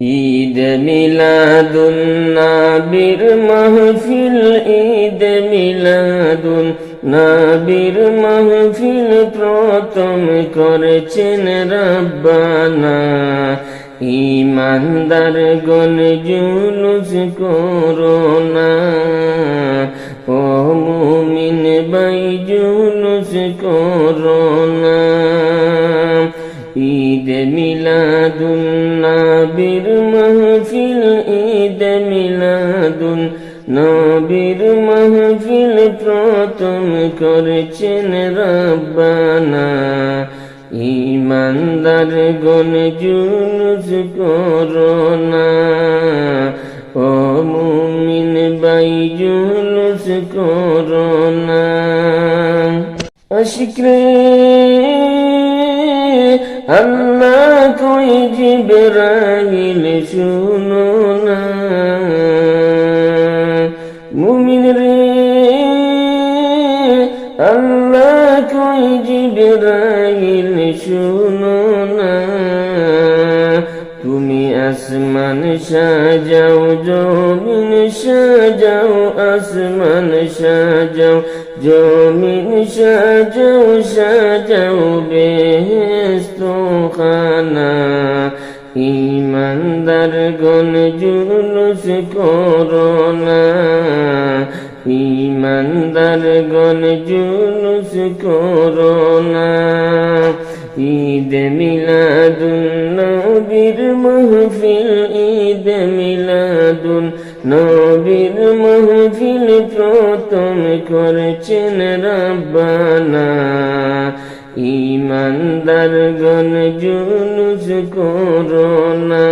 ঈদ মিলাদুন নাবির মাহফিল, ঈদ মিলাদুন নাবির মাহফিল প্রথম করেছেন রব্বানা। ইমানদার গণ জুলুস করোনা। ও মুমিন বাই জুলুস করোনা। ঈদ মিলাদুন নাবির নবীর মাহফিল প্রথম করেছেন রব্বানা। ইমানদার গণ জুলুস করোনা। ও মুমিন বাই জুলুস করোনা। আশিকরে, আল্লাহ কই জিবরাইল শুনো না। আল্লাহ কই জিবরাইল, শুনো না। তুমি আসমান সাজাও, জমিন সাজাও, আসমান সাজাও, জমিন সাজাও সাজাও বেহেস্ত খানা ইমানদার গণ জুলুস করোনা ইমানদার গণ জুলুস করোনা ঈদ মিলাদুন নবীর মাহফিল, ঈদ মিলাদুন নবীর মাহফিল প্রথম করেছেন রব্বানা। ইমানদার গণ জুলুস করোনা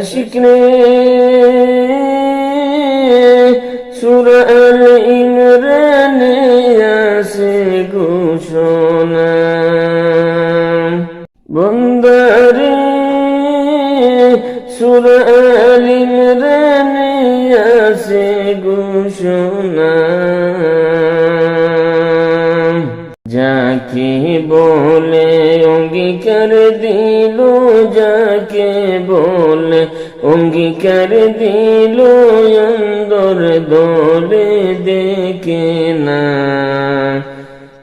আশিকরে সুরাল আসে ঘোষণা। বন্দারে সুরাল যাকে বলে অঙ্গীকার দিল, যাকে বলে অঙ্গীকার দিল, অন্দর দলে দেখে না।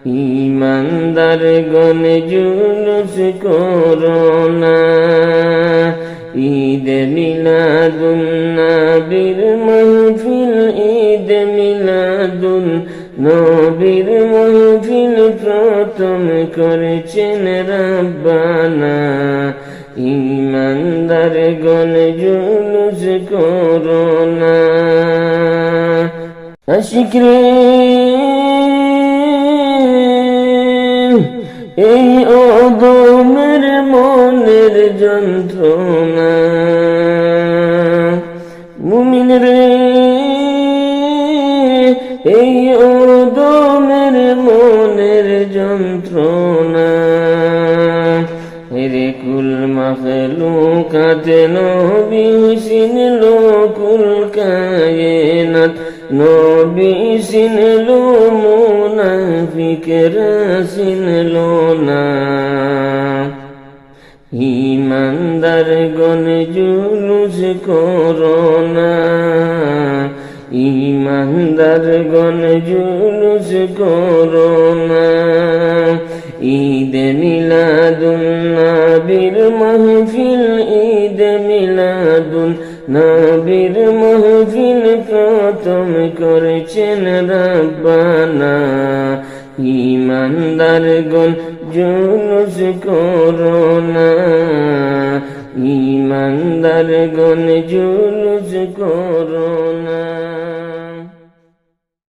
ইমানদার গণ জুলুস করোনা ঈদ মিলাদুন নাবির মাহফিল, ঈদ মিলাদুন নবীর করেছেন রব্বানা ইমানদার গণ জুলুস করোনা আশিকরে এই অদমের মনের যন্ত্রণা মুমিন রে সিনলো কুল কায়নাত নবী সিনলো মুনাফিকরা সিনলো না ইমানদার গণ জুলুস করোনা ইমানদার গণ জুলুস করোনা ঈদ মিলাদুন নাবির মাহফিল নাবির মহজিন প্রথম করেছেন রব্বানা। ইমানদার গণ জুলুস করোনা। ইমানদার গণ জুলুস করোনা।